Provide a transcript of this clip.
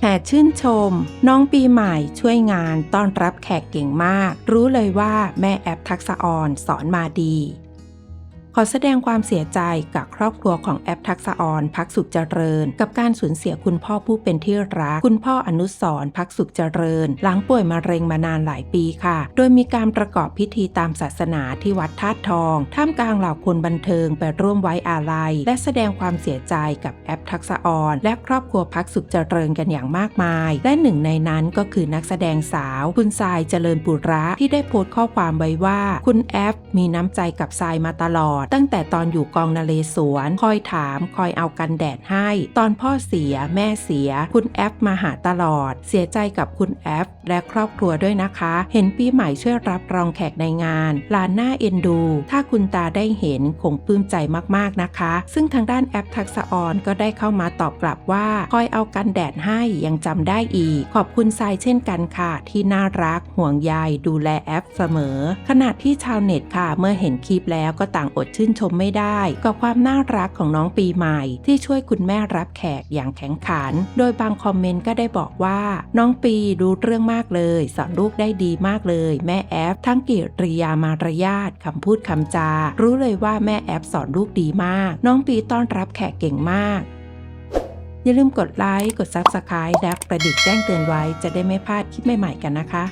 แห่ชื่นชม น้องปีใหม่ช่วยงานต้อนรับแขกเก่งมาก รู้เลยว่าแม่แอปทักษะออนสอนมาดี อแสดงความเสียใจกับครอบครัวของแอปทักษะออนพักสุขเจริญ กับการสูญเสียคุณพ่อผู้เป็นที่รัก คุณพ่ออนุสรพักสุขเจริญ หลังป่วยมะเร็งมานานหลายปีค่ะ โดยมีการประกอบพิธีตามศาสนาที่วัดธาตุทอง ท่ามกลางเหล่าคนบันเทิงไปร่วมไว้อาลัย และแสดงความเสียใจกับแอปทักษะออน และครอบครัวพักสุขเจริญกันอย่างมากมาย และหนึ่งในนั้นก็คือนักแสดงสาว คุณทรายเจริญปุระที่ได้โพสต์ข้อความไว้ว่า คุณแอฟมีน้ำใจกับทรายมาตลอดตั้งแต่ตอนอยู่กองนาเลสวน คอยถาม คอยเอากันแดดให้ ตอนพ่อเสียแม่เสีย คุณแอฟมาหาตลอด เสียใจกับคุณแอฟและครอบครัวด้วยนะคะ เห็นปีใหม่ช่วยรับรองแขกในงานลานหน้าเอ็นดู ถ้าคุณตาได้เห็นคงปลื้มใจมากๆนะคะ ซึ่งทางด้านแอปทักษะออนก็ได้เข้ามาตอบกลับว่า คอยเอากันแดดให้ยังจำได้อีก ขอบคุณทรายเช่นกันค่ะ ที่น่ารักห่วงใยดูแลแอปเสมอ ขณะที่ชาวเน็ตค่ะ เมื่อเห็นคลิปแล้วก็ต่างอดชื่นชมไม่ได้กับความน่ารักของน้องปีใหม่ ที่ช่วยคุณแม่รับแขกอย่างแข็งขัน โดยบางคอมเมนต์ก็ได้บอกว่า น้องปีรู้เรื่องมากเลย สอนลูกได้ดีมากเลย แม่แอฟทั้งกิริยามารยาทคำพูดคำจา รู้เลยว่าแม่แอฟสอนลูกดีมาก น้องปีต้อนรับแขกเก่งมากอย่าลืมกดไลค์ กด Subscribe และกระดิ่งแจ้งเตือนไว้จะได้ไม่พลาดคลิปใหม่ๆกันนะคะ